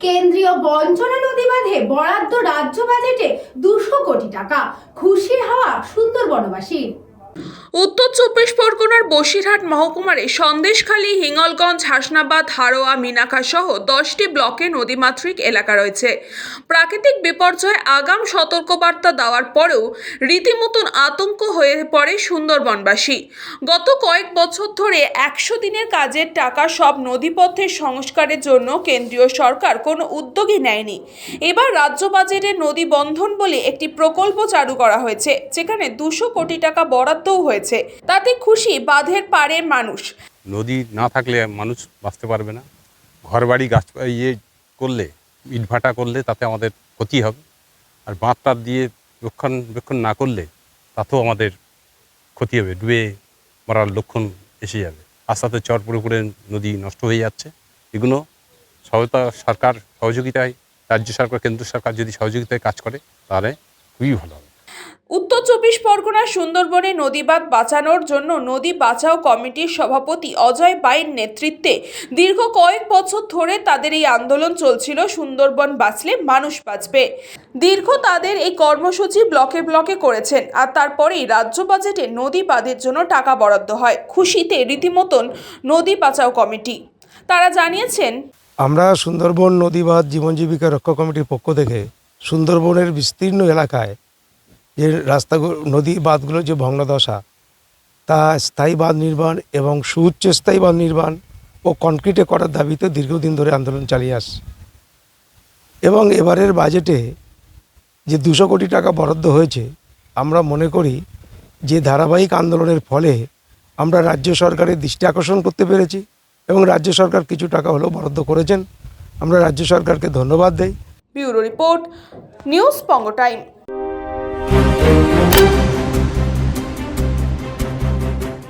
কেন্দ্রীয় বঞ্চনা নদী বাঁধে বরাদ্দ রাজ্য বাজেটে দুশো কোটি টাকা। খুশির হাওয়া সুন্দরবনবাসী উত্তর চব্বিশ পরগনার বসিরহাট মহকুমারে সন্দেশখালী, হিঙ্গলগঞ্জ, হাসনাবাদ, হারোয়া মিনাখা সহ দশটি ব্লকে নদীমাতৃক এলাকা রয়েছে। প্রাকৃতিক বিপর্যয়ে আগাম সতর্কবার্তা দেওয়ার পরেও রীতিমতন আতঙ্ক হয়ে পড়ে সুন্দরবনবাসী। গত কয়েক বছর ধরে একশো দিনের কাজের টাকা সব নদীপথের সংস্কারের জন্য কেন্দ্রীয় সরকার কোনো উদ্যোগই নেয়নি। এবার রাজ্য বাজেটে নদী বন্ধন বলে একটি প্রকল্প চালু করা হয়েছে, যেখানে দুশো কোটি টাকা বরাদ্দও হয়েছে। তাতে খুশি বাঁধের পাড়ের মানুষ। নদী না থাকলে মানুষ বাঁচতে পারবে না। ঘর বাড়ি গাছ ইয়ে করলে, ইটভাটা করলে তাতে আমাদের ক্ষতি হবে। আর বাঁধ টাঁধ দিয়ে রক্ষণাবেক্ষণ না করলে তাতেও আমাদের ক্ষতি হবে। ডুবে মরার লক্ষণ এসে যাবে। আস্তে আস্তে চর পুরে নদী নষ্ট হয়ে যাচ্ছে। এগুলো সহায়তা সরকার সহযোগিতায়, রাজ্য সরকার, কেন্দ্র সরকার যদি সহযোগিতায় কাজ করে, তাহলে খুবই ভালো হবে। চব্বিশ পরগনার সুন্দরবনে নদীবাঁধ বাঁচানোর জন্য নদী বাঁচাও কমিটির সভাপতি অজয় বাইন নেতৃত্বে দীর্ঘ কয়েক বছর ধরে তাদের এই আন্দোলন চলছিল, সুন্দরবন বাঁচলে মানুষ বাঁচবে। দীর্ঘ তাদের এই কর্মসূচি ব্লকে ব্লকে করেছেন আর তারপরেই রাজ্য বাজেটে নদী বাঁধের জন্য টাকা বরাদ্দ হয়। খুশিতে রীতিমতন নদী বাঁচাও কমিটি। তারা জানিয়েছেন, আমরা সুন্দরবন নদীবাঁধ জীবন জীবিকা রক্ষা কমিটির পক্ষ থেকে সুন্দরবনের বিস্তীর্ণ এলাকায় যে রাস্তাগুলো, নদী বাঁধগুলোর যে ভগ্নদশা তা স্থায়ী বাঁধ নির্মাণ এবং সুউচ্চ স্থায়ী বাঁধ নির্মাণ ও কনক্রিটে করার দাবিতে দীর্ঘদিন ধরে আন্দোলন চালিয়ে আসছে এবং এবারের বাজেটে যে দুশো কোটি টাকা বরাদ্দ হয়েছে, আমরা মনে করি যে ধারাবাহিক আন্দোলনের ফলে আমরা রাজ্য সরকারের দৃষ্টি আকর্ষণ করতে পেরেছি এবং রাজ্য সরকার কিছু টাকা হলেও বরাদ্দ করেছেন। আমরা রাজ্য সরকারকে ধন্যবাদ দেই। ব্যুরো রিপোর্ট, নিউজ পঙ্গ টাইম।